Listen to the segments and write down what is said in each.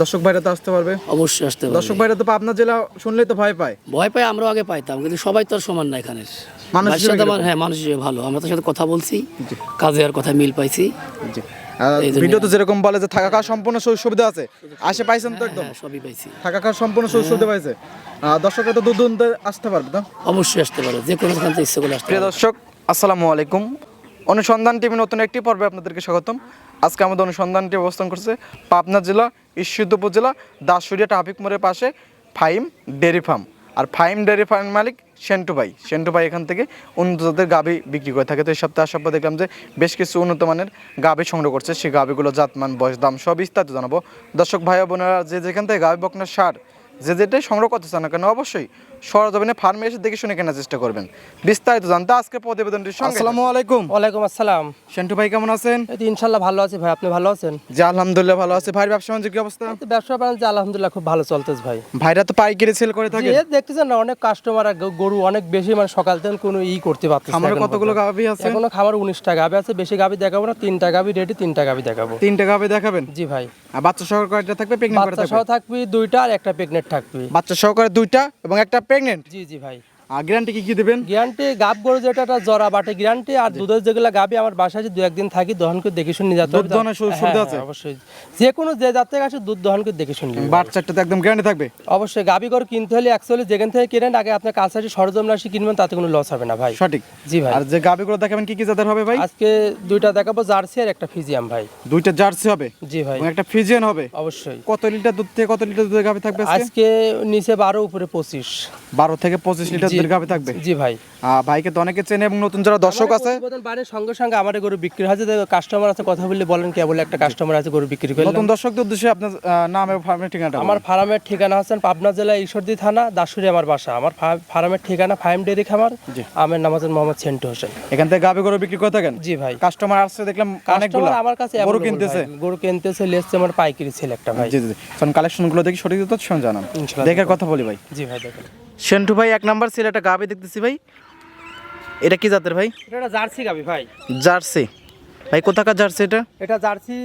দর্শক ভাইরা তো আসতে পারবে। অবশ্যই আসতে পারবে। দর্শক ভাইরা তো পাবনা জেলা শুনলেই তো ভয় পায়। ভয় পাই আমরাও আগে পাইতাম কিন্তু সবাই তো আর সমান না এখানে মানুষ সাথে আমার- হ্যাঁ মানুষ হিসেবে ভালো। আমরা তার সাথে কথা বলছি কাজে আর কথা মিল পাইছি। জি। ভিডিও তো যেরকম বলে যে থাকা খাওয়া সম্পূর্ণ সুযোগ সুবিধা আছে। আসে পাইছেন তো একদম? হ্যাঁ সবই পাইছি। থাকা খাওয়া সম্পূর্ণ সুযোগ সুবিধা পাইছে। আহ, দর্শকরা তো দূর দূরান্তে আসতে পারবে তো? অবশ্যই আসতে পারে যে কোনো স্থান থেকে ইচ্ছে করলে আসতে প্রিয় দর্শক আসসালামু আলাইকুম। অনুসন্ধান টিভি নতুন একটি পর্বে আপনাদেরকে স্বাগতম। আজকে আমাদের অনুসন্ধানটি অবস্থান করছে পাবনা জেলা ঈশ্বরদ উপজেলা দাসুরিয়া ট্রাফিক মোড়ের পাশে ফাইম ডেয়ারি ফার্ম। আর ফাইম ডেয়ারি ফার্ম মালিক সেন্টু ভাই। সেন্টু ভাই এখান থেকে উন্নত জাতের গাভি বিক্রি করে থাকে। তো এই সপ্তাহে পর দেখলাম যে বেশ কিছু উন্নত মানের গাভি সংগ্রহ করছে। সেই গাভিগুলো জাতমান, বয়স, দাম সব বিস্তারিত জানাব। দর্শক ভাই বোনেরা, যে যেখান থেকে গাভি বকনার সার, যে যেটাই সংগ্রহ করতে চান না কেন, অবশ্যই সরজমিনে ফার্মে এসে দেখে শুনে কেনার চেষ্টা করবেন। বিস্তারিত জানতে আজকে প্রতিবেদনটির সঙ্গে আসসালামু আলাইকুম। ওয়ালাইকুম আসসালাম। সেন্টু ভাই কেমন আছেন? এই তো ইনশাল্লাহ ভালো আছি ভাই আপনি ভালো আছেন? জি আলহামদুলিল্লাহ ভালো আছে। ভাই ব্যবসা বাণিজ্য কি অবস্থা? ব্যবসা বাণিজ্য আলহামদুলিল্লাহ খুব ভালো চলতেছে ভাই। ভাইরা তো পাইকারি সেল করে থাকে। এই দেখতেছেন না অনেক কাস্টমার গরু অনেক বেশি মানে সকাল থেকে কোনো ই করতে পারতেছে আমার কতগুলো গাভি আছে? এখনও খামার উনিশটা গাবি আছে বেশি গাবি দেখাবো না তিনটা গাবি রেডি তিনটা গাবি দেখাবো। তিনটা গাভি দেখাবেন? জি ভাই। আর বাচ্চা সহকারে কয়টা থাকবে প্রেগনেন্ট কয়টা বাচ্চা সহ থাকবে থাকবি দুইটা আর একটা প্রেগনেন্ট থাকবি। বাচ্চা সহকারে দুইটা এবং একটা প্রেগনেন্ট জি জি ভাই। আর গ্যারান্টি কি কি দিবেন? গ্যারান্টি গাব গরু যেটা একটা জরা বাটে গ্যারান্টি আর দুধের যেগুলো গাবি আমার বাসায় দু একদিন থাকি দহন করে দেখে শুনে নিয়ে দুধ দহনের হ্যাঁ, সুবিধা হ্যাঁ, আছে? অবশ্যই। যে কোনো যে জাত আসে দুধ দহন করে দেখে শুনলি বাচ্চাটা তো একদম গ্যারান্টি থাকবে? অবশ্যই গাবি গরু কিনতে হলে অ্যাকচুয়ালি যেখান থেকে কিনেন আগে আপনার কাছাকাছি সরজম রাশি কিনবেন তাতে কোনো লস হবে না ভাই। সঠিক। জি ভাই। আর যে গাভিগুলো দেখাবেন কি কি জাতের হবে ভাই? আজকে দুইটা দেখাবো জার্সি আর একটা ফিজিয়াম ভাই। দুইটা জার্সি হবে? জি ভাই। একটা ফিজিয়ান হবে? অবশ্যই। কত লিটার দুধ থেকে কত লিটার দুধের থাকবে আজকে? নিচে বারো উপরে পঁচিশ। বারো থেকে পঁচিশ লিটার জি। থাকবে? জি ভাই। ভাইকে তো অনেকে চেনে এবং নতুন যারা দর্শক আছে বাড়ির সঙ্গে সঙ্গে আমার গরু বিক্রি হয়। যে কাস্টমার আছে কথা বললে বলেন কে বলে একটা কাস্টমার আছে গরু বিক্রি করলাম। নতুন দর্শকদের উদ্দেশ্যে আপনার নাম এবং ফার্মের ঠিকানাটা আমার ফার্মের ঠিকানা হচ্ছেন পাবনা জেলা ঈশ্বরদী থানা দাসুরি আমার বাসা। আমার ফার্মের ঠিকানা ফাইম ডেরি খামার। আমার নাম হচ্ছেন মোহাম্মদ সেন্টু হোসেন। এখান থেকে গাভি গরু বিক্রি করে থাকেন? জি ভাই। কাস্টমার আসছে দেখলাম অনেকগুলো। আমার কাছে গরু কিনতেছে। গরু কিনতেছে লেসছে আমার পাইকারি ছেলে একটা ভাই। জি জি কারণ কালেকশনগুলো দেখি সঠিক তথ্য জানান। দেখে কথা বলি ভাই। জি ভাই দেখেন। সেন্টু ভাই এক নাম্বার ছিল একটা গাভি দেখতেছি ভাই। এটা কি জাতের ভাই? এটা একটা জার্সি গাবি ভাই। জার্সি। ভাই কোথাকার জার্সি এটা? এটা জার্সি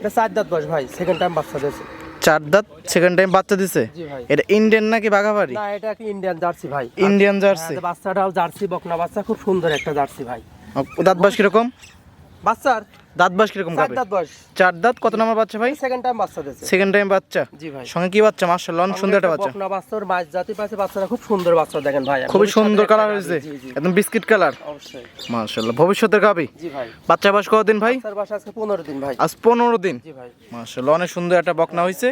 এটা চার দাঁত বয়স ভাই সেকেন্ড টাইম বাচ্চা দিয়েছে। চার দাঁত সেকেন্ড টাইম বাচ্চা দিছে? জি ভাই। এটা ইন্ডিয়ান নাকি বাঘাবাড়ি? না এটা কি ইন্ডিয়ান জার্সি ভাই। Indian jersey. হ্যাঁ, বাচ্চাটাও জার্সি বকনা বাচ্চা খুব সুন্দর একটা জার্সি ভাই। দাঁত বাস কীরকম? বাচ্চার দাঁত বাস কীরকম চার দাঁত বয়স চার দাঁত? কত নাম্বার বাচ্চা ভাই? সেকেন্ড টাইম বাচ্চা দিয়েছে। সেকেন্ড টাইম বাচ্চা? জি ভাই। সঙ্গে কি বাচ্চা? অনেক সুন্দর একটা বাচ্চা। বকনা বাচ্চা ওর মাছ জাতি পাশে বাচ্চারা খুব সুন্দর বাচ্চা দেখেন ভাই। খুবই ভবিষ্যতের সুন্দর কালার হয়েছে। একদম বিস্কিট কালার অবশ্যই। মার্শাল্লাহ ভবিষ্যতের গাভি জি ভাই। বাচ্চা বাস কতদিন ভাই? বাচ্চার বাসা আজকে পনেরো দিন ভাই। আজ পনেরো দিন। জি ভাই। মার্শাল্লাহ অনেক সুন্দর একটা বকনা হয়েছে।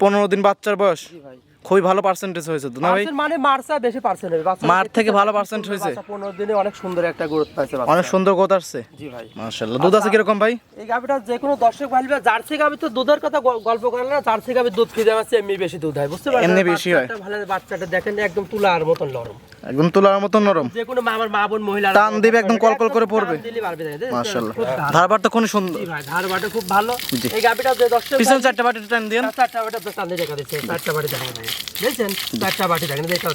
পনেরো দিন বাচ্চার বয়স। জি ভাই। খুবই ভালো পার্সেন্টেজ হয়েছে তো না ভাই? পার্সেন্ট মানে মার্সা বেশি পার্সেন্ট হবে মার থেকে ভালো percent হয়েছে? পনেরো দিনে অনেক সুন্দর একটা গ্রোথ পাইছে বাচ্চা। অনেক সুন্দর গোত আসছে? জি ভাই। মার্শাল্লাহ দুধ আছে কীরকম ভাই? এই গাভিটা যে কোনো দর্শক ভাই জার্সি গাভি তো দুধের কথা গল্প করলে না জার্সি গাভি দুধ খেয়ে যাচ্ছে এমনি বেশি দুধ হয় বুঝতে পারছেন? এমনি বেশি হয়। ভালো বাচ্চাটা দেখেন একদম তুলার মতন নরম। একদম তুলার মতন নরম। যে কোনো মা আমার মা বোন মহিলা টান দিবে একদম কলকল করে পড়বে। মার্শাল্লাহ ধারবার তো খুব সুন্দর। ভাই ধারবাটা খুব ভালো। এই গাভিটা যে দর্শক পিছনে চারটা বাটি টান দিন চারটা বাটি টান দিয়ে দেখা দিচ্ছে চারটা বাটি ভাই দেখছেন? চারটা বাটি দেখেন দেখেন।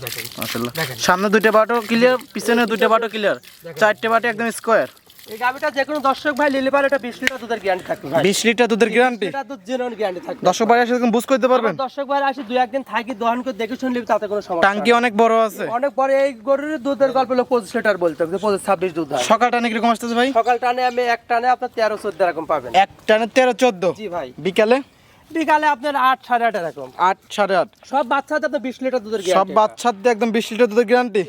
দেখেন। সামনে দুইটা বাটো ক্লিয়ার পিছনে দুইটা বাটো ক্লিয়ার চারটে বাটি একদম স্কোয়ার এই গাভিটা যে কোনো দর্শক ভাই নিলে পারে এটা বিশ লিটার দুধের গ্যারান্টি থাকবে ভাই। লিটার দুধের গ্যারান্টি এটা দুধ জেনুইন গ্যারান্টি থাকবে। দর্শক বাড়ি এসে বুঝ করতে পারবেন? দর্শক ভাই আসি দুই একদিন থাকি দহন করে দেখে শুনলে তাতে কোনো সমস্যা অনেক বড় আছে। অনেক পরে এই গরুর দুধের গল্প হলো পঁচিশ লিটার বলতে হবে পঁচিশ ছাব্বিশ দুধ হয়। সকাল টানে আসতেছে ভাই? সকাল টানে আমি এক টানে আপনার তেরো চোদ্দ এরকম পাবেন। এক টানে তেরো চোদ্দ? জি ভাই। বিকালে? বিকালে আপনার আট সাড়ে আট এরকম। আট সাড়ে আট। সব বিশ লিটার দুধের সব বাচ্চার দিয়ে একদম বিশ লিটার দুধের গ্যারান্টি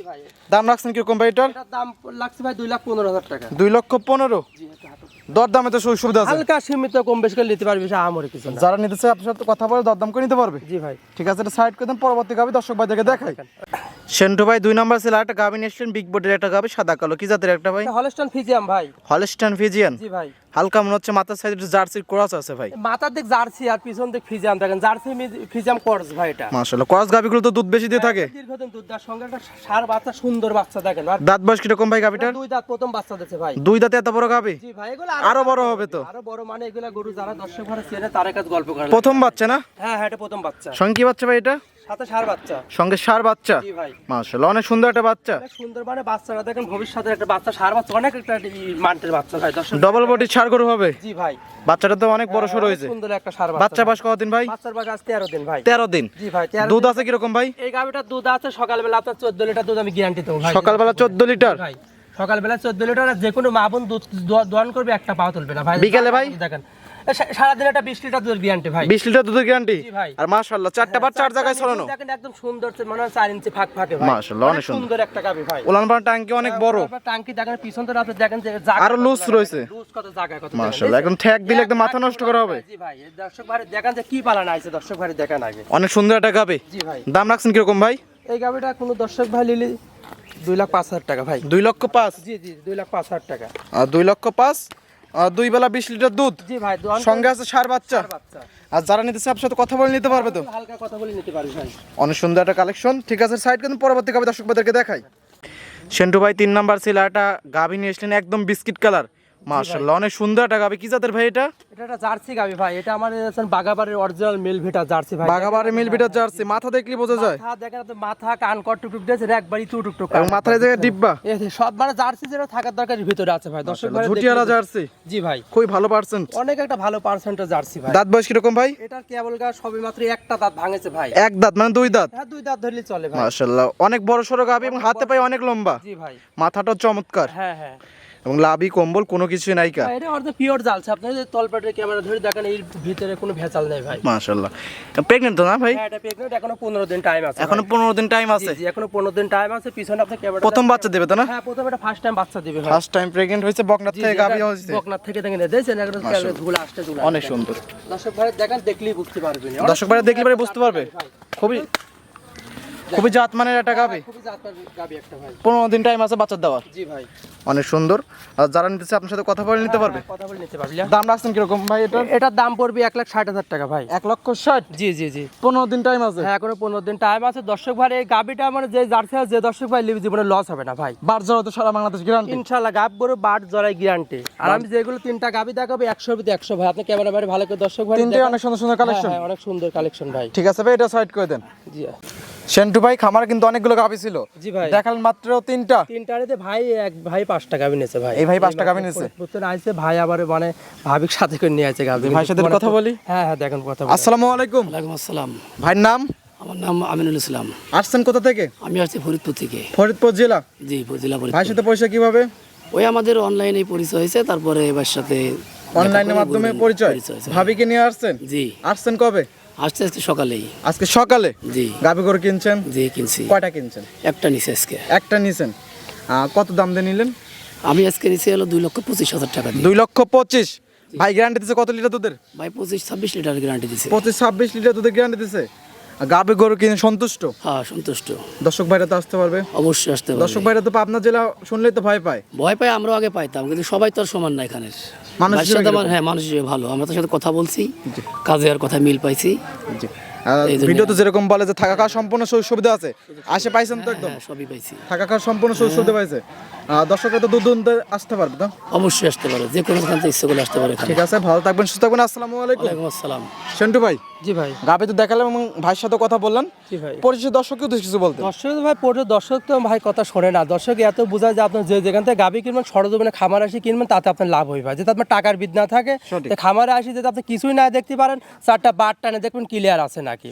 দাম রাখছেন কীরকম ভাই এটার? এটার দাম লাগছে ভাই দুই লাখ পনেরো হাজার টাকা। দুই লক্ষ পনেরো? জি, এটা হাঁটু। দর দামে তো সুযোগ সুবিধা আছে। হালকা সীমিত কম বেশি করে নিতে পারবি আমরে কিছু যারা নিতে চায় আপনার সাথে কথা বলে দরদাম করে নিতে পারবে। জি ভাই। ঠিক আছে এটা সাইড করে দেন পরবর্তী গাবি দর্শক ভাইদেরকে দেখাই। সেন্টু ভাই দুই নম্বর ছিল একটা গাবি নিয়ে এসছেন বিগ বডির একটা গাবি সাদা কালো। কি জাতের একটা ভাই? হলস্টন ফিজিয়াম ভাই। হলস্টান ফিজিয়ান জি ভাই। হালকা মনে হচ্ছে মাথার সাইডে জার্সির ক্রস আছে ভাই। মাথার দিক জার্সি আর পিছন দিক ফিজিয়াম দেখেন জার্সি ফিজিয়াম করস ভাই এটা। মাশাআল্লাহ ক্রস গাবিগুলো তো দুধ বেশি দিয়ে থাকে। দীর্ঘদিন দুধ দেওয়ার সঙ্গে একটা সার বাচ্চা সুন্দর বাচ্চা দেখেন। আর দাঁত বয়স কীরকম ভাই গাবিটার দুই দাঁত প্রথম বাচ্চা দিচ্ছে ভাই। দুই দাঁতে এত বড় গাবি জি ভাই এগুলো আরও বড় হবে তো। আরও বড় মানে এগুলা গরু যারা দর্শক ঘরে চেনে তার কাছে গল্প করে প্রথম বাচ্চা না? হ্যাঁ হ্যাঁ এটা প্রথম বাচ্চা। সঙ্গে কি বাচ্চা ভাই এটা? সাথে সার বাচ্চা। সঙ্গে সার বাচ্চা? জি ভাই। মাশাআল্লাহ অনেক সুন্দর একটা বাচ্চা। সুন্দর মানে দেখেন ভবিষ্যতে একটা বাচ্চা সার বাচ্চা অনেক একটা মান্টের বাচ্চা ভাই ডবল বডি সার গরু হবে? জি ভাই। বাচ্চাটা তো অনেক বড় হয়েছে। সুন্দর একটা সার বাচ্চা বাস কতদিন ভাই? বাচ্চার আজ তেরো দিন ভাই। তেরো দিন। জি ভাই দুধ। আছে কীরকম ভাই? এই গাভিটার দুধ আছে সকালবেলা আপনার চোদ্দ লিটার দুধ আমি গ্যারান্টি দেবো ভাই। সকালবেলা চোদ্দ লিটার? ভাই সকালবেলা চোদ্দ লিটার আর যে কোনো মা বোন দুধ দোয়া- দোয়ান করবে একটা পাও তুলবে না ভাই। বিকেলে ভাই? দেখেন সারাদিন একটা বিশ লিটার দুধ গ্যারান্টি ভাই। বিশ লিটার দুধের গ্যারান্টি আর মাশাআল্লাহ চারটা বার চার জায়গায় ছড়ানো? দেখেন একদম সুন্দর মনে হয় চার ইঞ্চি ফাঁক ফাঁকে ভাই। মাশাআল্লাহ, অনেক সুন্দর। একটা গাভি ভাই। উলান পালান টাঙ্কি অনেক বড়। তারপর দেখেন পিছন তো আপনি দেখেন যে আরও কত রয়েছে। loose কত জায়গা কত মাশাআল্লাহ একদম ঠ্যাক দিলে একদম মাথা নষ্ট করা হবে। জি ভাই দর্শক ভাই দেখেন যে কি পালান দর্শক ভাই দেখেন আগে। অনেক সুন্দর একটা গাবে। জি ভাই। দাম রাখছেন কীরকম ভাই? এই গাভিটা কোনো দর্শক ভাই নিলে দুই লাখ পাঁচ হাজার টাকা ভাই। দুই লক্ষ পাঁচ। জি জি দুই লাখ পাঁচ হাজার টাকা। আর দুই লক্ষ পাঁচ? দুই বেলা বিশ লিটার দুধ। জি ভাই সঙ্গে আছে সার বাচ্চা। বাচ্চা। আর যারা নিতে চায় আপনার সাথে কথা বলে নিতে পারবে তো? হালকা কথা বলে নিতে পারি ভাই। অনেক সুন্দর একটা কালেকশন ঠিক আছে সাইড কিন্তু পরবর্তী গাবি দর্শক ভাইদেরকে দেখাই। সেন্টু ভাই তিন নাম্বার ছিল একটা গাভী নিয়ে এসলেন একদম বিস্কিট কালার। মার্শাল্লাহ অনেক সুন্দর একটা গাভি কি জাতের ভাই এটা? এটা একটা জার্সি গাবি ভাই। এটা আমার বাগাবাড়ির অরিজিনাল জার্সি ভাই। বাঘাবাড়ি মিল জার্সি। মাথা দেখলে বোঝা যায়। মাথা দেখেন আপনি মাথা কান কট টুক টুক দিয়েছে একবারই টু টুক টুক এবং মাথায় ডিব্বা। এই সব মানে জার্সি যেটা থাকার দরকার ভিতরে আছে ভাই। দর্শক ভাই ঝুটিয়ালা জার্সি। জি ভাই। খুবই ভালো পার্সেন্ট অনেক একটা ভালো পার্সেন্টেজ জার্সি ভাই। দাঁত বয়স কীরকম ভাই? এটা কেবল গা সবে মাত্র একটা দাঁত ভাঙেছে ভাই। এক দাঁত মানে দুই দাঁত? হ্যাঁ দুই দাঁত ধরলে চলে ভাই। মার্শাল্লাহ অনেক বড় সড়ো গাভি এবং হাতে পায়ে অনেক লম্বা। জি ভাই। মাথাটা চমৎকার। হ্যাঁ হ্যাঁ। এবং লাভি কম্বল কোনো কিছু নাইকা এটা অর্ধেক পিওর জালছে আপনি যে তলপেটের ক্যামেরা ধরে দেখেন এর ভিতরে কোনো ভেজাল নেই ভাই। মার্শাল্লাহ প্রেগনেন্ট তো না ভাই? হ্যাঁ এটা প্রেগনেন্ট এখনও পনেরো দিন টাইম আছে এখনও পনেরো দিন টাইম আছে? জি এখনও পনেরো দিন টাইম আছে। পিছনে আপনি ক্যামেরা প্রথম বাচ্চা দেবে তো না? হ্যাঁ প্রথম এটা ফার্স্ট টাইম বাচ্চা দিবে ফার্স্ট টাইম প্রেগনেন্ট হয়েছে বকনাথ থেকে গাভি হয়েছে। বকনাথ থেকে দেখেন দেখছেন একদম ক্যামেরা ধুলা আসতে ধুলা অনেক সুন্দর। দর্শক ভাই দেখেন দেখলেই বুঝতে পারবেন। দর্শক ভাইরা দেখলে পরে বুঝতে পারবে। খুবই খুবই জাত মানের একটা গাভি খুবই জাতমান গাবি একটা ভাই। পনেরো দিন টাইম আছে বাচ্চার দেওয়ার। জি ভাই। অনেক সুন্দর। আর যারা নিতে চায় আপনার সাথে কথা বলে নিতে পারবে? হ্যাঁ, কথা বলে নিতে পারবি। দাম রাখছেন কীরকম ভাই এটা? এটার দাম পড়বে এক লাখ ষাট হাজার টাকা ভাই। এক লক্ষ ষাট? জি জি জি। পনেরো দিন টাইম আছে? হ্যাঁ এখনও পনেরো দিন টাইম আছে। দর্শক ভাই এই গাবিটা মানে যে জার্সি আছে, যে দর্শক ভাই লিবি জীবনে লস হবে না ভাই। বার জড়া তো সারা বাংলাদেশ গ্যারান্টি ইনশাল্লাহ গাব গরু বাট জড়াই গ্যারান্টি আর আমি যেগুলো তিনটা গাবি দেখাবো একশো ভিতরে একশো ভাই। আপনি ক্যামেরা বাইরে ভালো করে দর্শক ভাই তিনটে অনেক সুন্দর সুন্দর কালেকশন হ্যাঁ, হ্যাঁ, অনেক সুন্দর কালেকশন ভাই। ঠিক আছে ভাই এটা সাইড করে দেন। জি। সেন্টু ভাই খামার কিন্তু অনেকগুলো গাভি ছিল। জি ভাই। দেখালেন মাত্র তিনটা। তিনটারিতে ভাই এক ভাই পাঁচটা গাবি নিয়েছে ভাই। এই ভাই পাঁচটা গাভী নিয়েছে? প্রত্যেক আইছে ভাই আবার মানে ভাবিক সাথে করে নিয়ে আছে গাবি ভাইয়ের সাথে কথা বলি? হ্যাঁ হ্যাঁ দেখেন কথা বলি। আসসালামু আলাইকুম। ওয়ালাইকুম আসসালাম। ভাইয়ের নাম? আমার নাম আমিনুল ইসলাম। আসছেন কোথা থেকে? আমি আসছি ফরিদপুর থেকে। ফরিদপুর জেলা? জি জেলা ফরিদপুর। ভাইয়ের সাথে পয়সা কীভাবে? ওই আমাদের অনলাইনে পরিচয় হয়েছে তারপরে এবার সাথে অনলাইনের মাধ্যমে পরিচয় হয়েছে। ভাবিকে নিয়ে আসছেন? জি। আসছেন কবে? আসতে আসতে সকালেই। আজকে সকালে জি। গাবি করে কিনছেন? জি কিনছি। কয়টা কিনছেন? একটা নিচে আজকে। একটা নিছেন। কত দাম দিয়ে নিলেন? আমি আজকে নিচে হলো দুই লক্ষ পঁচিশ হাজার টাকা দুই লক্ষ পঁচিশ। ভাই গ্যারান্টি দিচ্ছে কত লিটার দুধের? ভাই পঁচিশ ছাব্বিশ লিটার গ্যারান্টি দিছে। পঁচিশ ছাব্বিশ লিটার দুধের গ্যারান্টি দিচ্ছে গাভি গরু কিনে সন্তুষ্ট? হ্যাঁ সন্তুষ্ট। দর্শক ভাইরা তো আসতে পারবে। অবশ্যই আসতে পারবে। দর্শক ভাইরা তো পাবনা জেলা শুনলেই তো ভয় পায়। ভয় পাই আমরাও আগে পাইতাম কিন্তু সবাই তো আর সমান না এখানের মানুষ হ্যাঁ মানুষ ভালো। আমরা তার সাথে কথা বলছি কাজে আর কথা মিল পাইছি। জি ভিডিও তো যেরকম বলে যে থাকা খাওয়া সম্পূর্ণ সুযোগ সুবিধা আছে। আসে পাইছেন তো একদম? হ্যাঁ সবই পাইছি। থাকা খাওয়া সম্পূর্ণ সুযোগ সুবিধা পাইছে। দর্শকরা তো আসতে পারবে তো অবশ্যই আসতে পারে। যে কোনো স্থান থেকে ইচ্ছে করলে আসতে পারে ঠিক আছে ভালো থাকবেন সুস্থ থাকবেন আসসালামু আলাইকুম। ওয়ালাইকুম আসসালাম। সেন্টু ভাই জি ভাই। গাভি তো দেখালাম এবং ভাইয়ের সাথে কথা বললেন। জি ভাই। পরিচিত দর্শককেও তো কিছু বলতে দর্শক ভাই পড়ে দর্শক তো ভাই কথা শোনে না। দর্শক এত বোঝায় যে আপনার যে যেখান থেকে গাবি কিনবেন সরজমিনে খামার আসি কিনবেন তাতে আপনার লাভ হইবে যাতে আপনার টাকার বিদ না থাকে খামারে আসি যাতে আপনি কিছুই না দেখতে পারেন চারটা বাট টানে দেখবেন ক্লিয়ার আছে নাকি?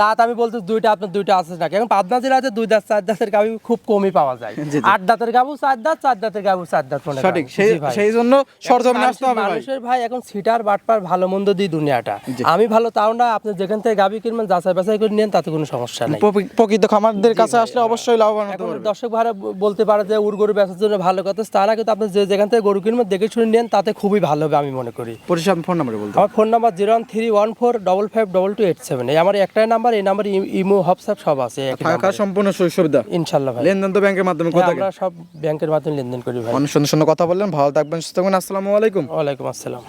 দাঁত আমি বলতে দুইটা আপনার দুইটা আছে নাকি? এখন পাবনা জেলাতে দুই দাঁত চার দাঁতের গাবি খুব কমই পাওয়া যায়। আট দাঁতের গাবু চার দাঁত চার দাঁতের গাবু চার দাঁত মনে সঠিক। সেই ভাই। জন্য সরজমিনে আসতে হবে মানুষের ভাই এখন সিটার বাটপার ভালো মন্দ দিই দুনিয়াটা। আমি ভালো তাও না আপনি যেখান থেকে গাবি কিনবেন যাচাই বাছাই করে নেন তাতে কোনো সমস্যা নেই। প্রকৃত খামারদের কাছে আসলে অবশ্যই লাভবান হতে পারবে। দর্শক ভাড়া বলতে পারে যে উর গরু বেচার জন্য ভালো কথা তা না কিন্তু আপনি যে যেখান থেকে গরু কিনবেন দেখে শুনে নেন তাতে খুবই ভালো হবে আমি মনে করি। পরিষদ ফোন নাম্বারে বলতে আমার phone number zero one three one four double five double two eight seven. এই আমার একটাই নাম্বার এই নাম্বার ইমো হোয়াটসঅ্যাপ সব আছে থাকা সম্পূর্ণ সুযোগ সুবিধা ইনশাআল্লাহ ভাই। লেনদেন তো ব্যাংকের মাধ্যমে কথা কোথায় আমরা সব ব্যাংকের মাধ্যমে লেনদেন করি ভাই। অনেক সুন্দর সুন্দর কথা বললেন ভালো থাকবেন সুস্থ থাকবেন আসসালামু আলাইকুম। ওয়া আলাইকুম আসসালাম।